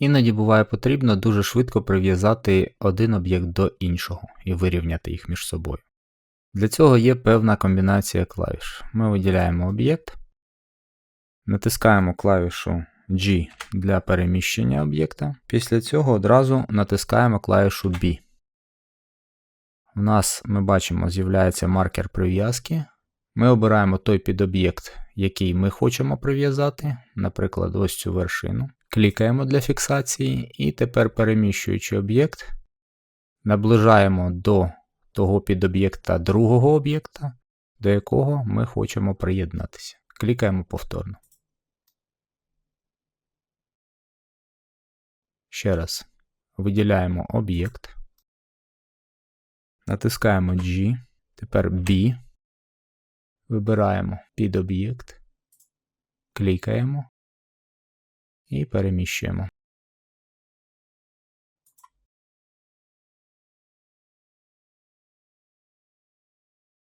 Іноді буває потрібно дуже швидко прив'язати один об'єкт до іншого і вирівняти їх між собою. Для цього є певна комбінація клавіш. Ми виділяємо об'єкт, натискаємо клавішу G для переміщення об'єкта. Після цього одразу натискаємо клавішу B. У нас ми бачимо, з'являється маркер прив'язки. Ми обираємо той підоб'єкт, який ми хочемо прив'язати, наприклад, ось цю вершину. Клікаємо для фіксації, і тепер, переміщуючи об'єкт, наближаємо до того підоб'єкта другого об'єкта, до якого ми хочемо приєднатися. Клікаємо повторно. Ще раз. Виділяємо об'єкт, натискаємо G, тепер B, вибираємо підоб'єкт, клікаємо і переміщуємо.